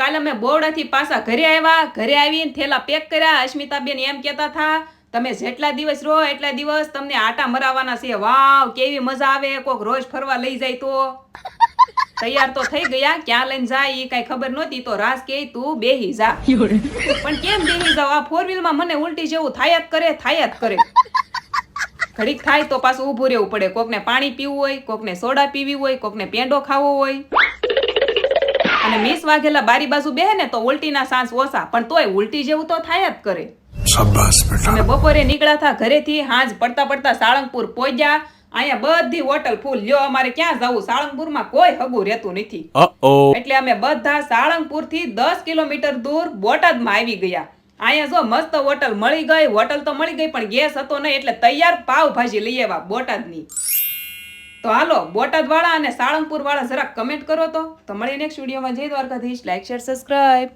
કાલે અમે બોરડાથી પાછા ઘરે આવ્યા, ઘરે આવીને થેલા પેક કર્યા. અસ્મિતાબેન એમ કહેતા હતા, તમે જેટલા દિવસ રહો એટલા દિવસ તમને આટા મરાવાના છે. વાવ, કેવી મજા આવે, કોક રોજ ફરવા લઈ જાય તો. તૈયાર તો થઈ ગયા, ક્યાં લઈને જાય એ કઈ ખબર નહોતી, તો રાસ કે તું બેહી જા. પણ કેમ બેહી જાવ? આ ફોર વ્હીલમાં મને ઉલટી જેવું થાય જ કરે થાય જ કરે. ઘડીક થાય તો પાછું ઊભું રહેવું પડે. કોકને પાણી પીવું હોય, કોકને સોડા પીવી હોય, કોકને પેંડો ખાવો હોય. અને મીસ વાઘેલા બારી બાજુ બેહે ને તો ઉલટીના સાંસ ઓછા પણ તોય ઉલટી જેવું તો થાય જ કરે. અમે બપોરે નીકળ્યા હતા ઘરેથી હાંજ પડતા પડતા સાળંગપુર પહોંચ્યા અહીંયા બધી હોટલ ફૂલ. લ્યો અમારે ક્યાં જવું? સાળંગપુરમાં કોઈ હગું રહેતું નથી. એટલે અમે બધા સાળંગપુરથી દસ કિલોમીટર દૂર બોટાદ બોટાદમાં આવી ગયા. અહીંયા જો મસ્ત હોટલ મળી ગઈ. હોટલ તો મળી ગઈ પણ ગેસ હતો નહીં એટલે તૈયાર પાવભાજી લઈ આવ્યા બોટાદની. તો હાલો, બોટાદવાળા અને સાળંગપુર વાળા જરાક કમેન્ટ કરો તો. તો મળીએ નેક્સ્ટ વિડીયોમાં જય દ્વારકાધીશ. Like share subscribe